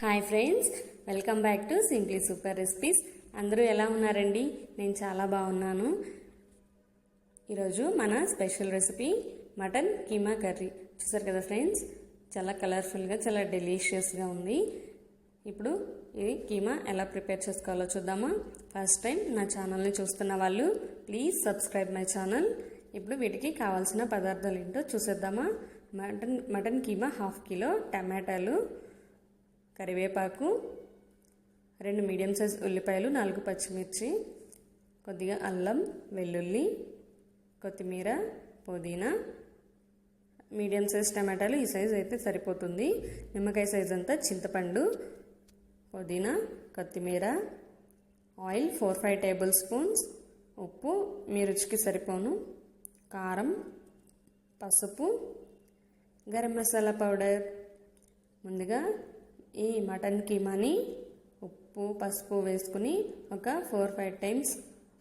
Hi friends welcome back to simply super recipes. అందరూ ఎలా ఉన్నారండి? నేను చాలా బాగున్నాను. ఈరోజు మన special recipe mutton keema curry. చూసారు కదా ఫ్రెండ్స్ చాలా కలర్ఫుల్గా చాలా డెలీషియస్గా ఉంది. ఇప్పుడు ఇది కీమా ఎలా ప్రిపేర్ చేసుకోవాలో చూద్దామా. ఫస్ట్ టైం నా ఛానల్ని చూస్తున్న వాళ్ళు ప్లీజ్ సబ్స్క్రైబ్ మై ఛానల్. ఇప్పుడు వీటికి కావాల్సిన పదార్థాలు ఏంటో చూసేద్దామా. Mutton mutton keema half kilo టమాటాలు కరివేపాకు రెండు మీడియం సైజ్ ఉల్లిపాయలు నాలుగు పచ్చిమిర్చి కొద్దిగా అల్లం వెల్లుల్లి కొత్తిమీర పుదీనా మీడియం సైజ్ టమాటాలు ఈ సైజ్ అయితే సరిపోతుంది. నిమ్మకాయ సైజ్ అంతా చింతపండు పుదీనా కొత్తిమీర oil four five tablespoons ఉప్పు మీ రుచికి సరిపోను. కారం పసుపు గరం మసాలా పౌడర్ ముందుగా ఈ మటన్ కీమాని ఉప్పు పసుపు వేసుకుని ఒక ఫోర్ ఫైవ్ టైమ్స్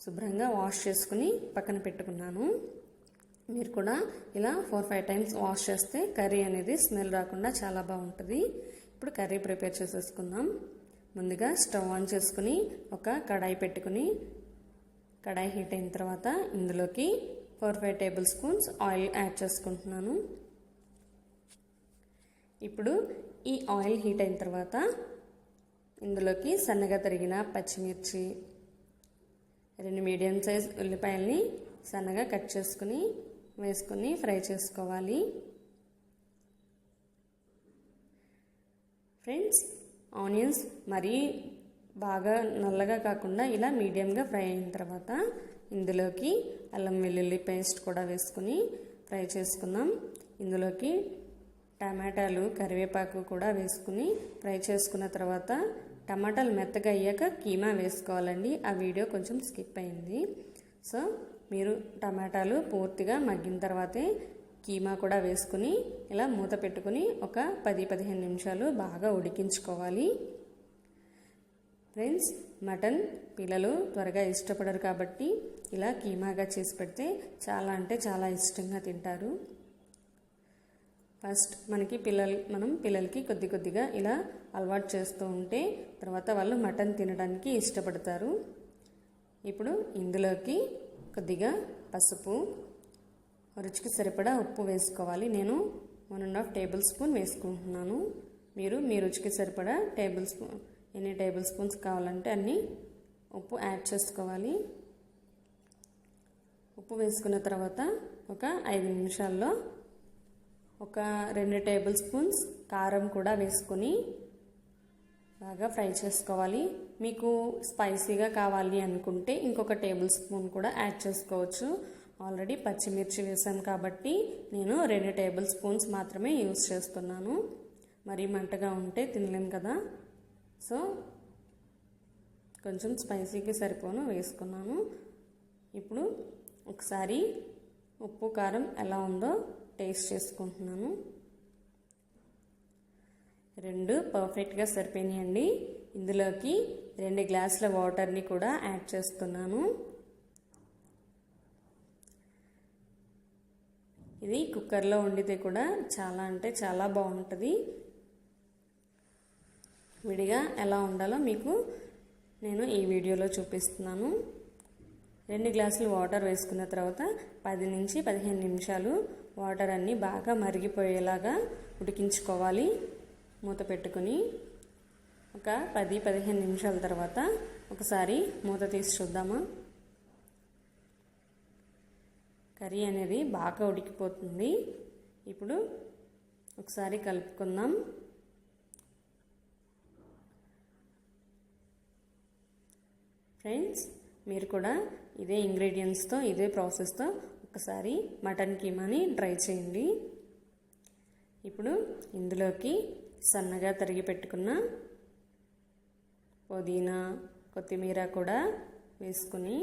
శుభ్రంగా వాష్ చేసుకుని పక్కన పెట్టుకున్నాను. మీరు కూడా ఇలా ఫోర్ ఫైవ్ టైమ్స్ వాష్ చేస్తే కర్రీ అనేది స్మెల్ రాకుండా చాలా బాగుంటుంది. ఇప్పుడు కర్రీ ప్రిపేర్ చేసేసుకుందాం. ముందుగా స్టవ్ ఆన్ చేసుకుని ఒక కడాయి పెట్టుకుని కడాయి హీట్ అయిన తర్వాత ఇందులోకి four five tablespoons oil add చేసుకుంటున్నాను. ఇప్పుడు ఈ ఆయిల్ హీట్ అయిన తర్వాత ఇందులోకి సన్నగా తరిగిన పచ్చిమిర్చి రెండు మీడియం సైజ్ ఉల్లిపాయల్ని సన్నగా కట్ చేసుకుని వేసుకుని ఫ్రై చేసుకోవాలి. ఫ్రెండ్స్ ఆనియన్స్ మరీ బాగా నల్లగా కాకుండా ఇలా మీడియంగా ఫ్రై అయిన తర్వాత ఇందులోకి అల్లం వెల్లుల్లి పేస్ట్ కూడా వేసుకుని ఫ్రై చేసుకుందాం. ఇందులోకి టమాటాలు కరివేపాకు కూడా వేసుకుని ఫ్రై చేసుకున్న తర్వాత టమాటాలు మెత్తగా అయ్యాక కీమా వేసుకోవాలండి. ఆ వీడియో కొంచెం స్కిప్ అయింది. సో మీరు టమాటాలు పూర్తిగా మగ్గిన తర్వాతే కీమా కూడా వేసుకుని ఇలా మూత పెట్టుకుని ఒక పది పదిహేను నిమిషాలు బాగా ఉడికించుకోవాలి. ఫ్రెండ్స్ మటన్ పిల్లలు త్వరగా ఇష్టపడరు కాబట్టి ఇలా కీమాగా చేసి పెడితే చాలా అంటే చాలా ఇష్టంగా తింటారు. ఫస్ట్ మనకి పిల్లలు మనం పిల్లలకి కొద్ది కొద్దిగా ఇలా అలవాటు చేస్తూ ఉంటే తర్వాత వాళ్ళు మటన్ తినడానికి ఇష్టపడతారు. ఇప్పుడు ఇందులోకి కొద్దిగా పసుపు రుచికి సరిపడా ఉప్పు వేసుకోవాలి. నేను one and half tablespoon వేసుకుంటున్నాను. మీరు మీ రుచికి సరిపడా టేబుల్ స్పూన్ ఎన్ని టేబుల్ స్పూన్స్ కావాలంటే అన్ని ఉప్పు యాడ్ చేసుకోవాలి. ఉప్పు వేసుకున్న తర్వాత ఒక ఐదు నిమిషాల్లో ఒక రెండు టేబుల్ స్పూన్స్ కారం కూడా వేసుకొని బాగా ఫ్రై చేసుకోవాలి. మీకు స్పైసీగా కావాలి అనుకుంటే ఇంకొక టేబుల్ స్పూన్ కూడా యాడ్ చేసుకోవచ్చు. ఆల్రెడీ పచ్చిమిర్చి వేసాను కాబట్టి నేను రెండు టేబుల్ స్పూన్స్ మాత్రమే యూస్ చేస్తున్నాను. మరీ మంటగా ఉంటే తినలేం కదా. సో కొంచెం స్పైసీకి సరిపోను వేసుకున్నాను. ఇప్పుడు ఒకసారి ఉప్పు కారం ఎలా ఉందో టేస్ట్ చేసుకుంటున్నాను. రెండు పర్ఫెక్ట్గా సరిపోయినాయండి. ఇందులోకి రెండు గ్లాసుల వాటర్ని కూడా యాడ్ చేస్తున్నాను. ఇది కుక్కర్లో వండితే కూడా చాలా అంటే చాలా బాగుంటుంది. విడిగా ఎలా ఉండాలో మీకు నేను ఈ వీడియోలో చూపిస్తున్నాను. రెండు గ్లాసులు వాటర్ వేసుకున్న తర్వాత పది నుంచి పదిహేను నిమిషాలు వాటర్ అన్నీ బాగా మరిగిపోయేలాగా ఉడికించుకోవాలి. మూత పెట్టుకుని ఒక పది పదిహేను నిమిషాల తర్వాత ఒకసారి మూత తీసి చూద్దామా? కర్రీ అనేది బాగా ఉడికిపోతుంది. ఇప్పుడు ఒకసారి కలుపుకుందాం. ఫ్రెండ్స్ మీరు కూడా ఇదే ఇంగ్రీడియంట్స్తో ఇదే ప్రాసెస్తో ఒకసారి మటన్ కీమాని ట్రై చేయండి. ఇప్పుడు ఇందులోకి సన్నగా తరిగి పెట్టుకున్న పుదీనా కొత్తిమీర కూడా వేసుకుని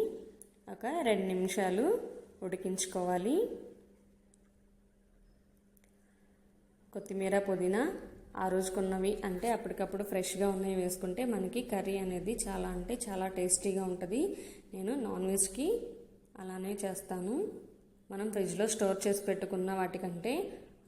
ఒక రెండు నిమిషాలు ఉడికించుకోవాలి. కొత్తిమీర పుదీనా ఆ రోజుకున్నవి అంటే అప్పటికప్పుడు ఫ్రెష్గా ఉన్నవి వేసుకుంటే మనకి కర్రీ అనేది చాలా అంటే చాలా టేస్టీగా ఉంటుంది. నేను నాన్ వెజ్కి అలానే చేస్తాను. మనం ఫ్రిడ్జ్లో స్టోర్ చేసి పెట్టుకున్న వాటికంటే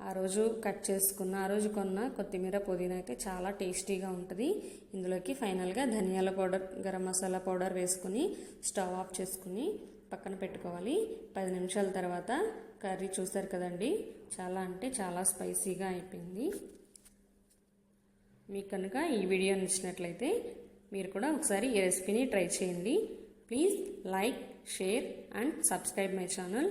ఆ రోజు కట్ చేసుకున్న ఆ రోజు కొన్న కొత్తిమీర పుదీనా అయితే చాలా టేస్టీగా ఉంటుంది. ఇందులోకి ఫైనల్గా ధనియాల పౌడర్ గరం మసాలా పౌడర్ వేసుకుని స్టవ్ ఆఫ్ చేసుకుని పక్కన పెట్టుకోవాలి. పది నిమిషాల తర్వాత కర్రీ చూసారు కదండి? చాలా అంటే చాలా స్పైసీగా అయిపోయింది. మీకు కనుక ఈ వీడియో నచ్చినట్లయితే మీరు కూడా ఒకసారి ఈ రెసిపీని ట్రై చేయండి. Please like share and subscribe my channel.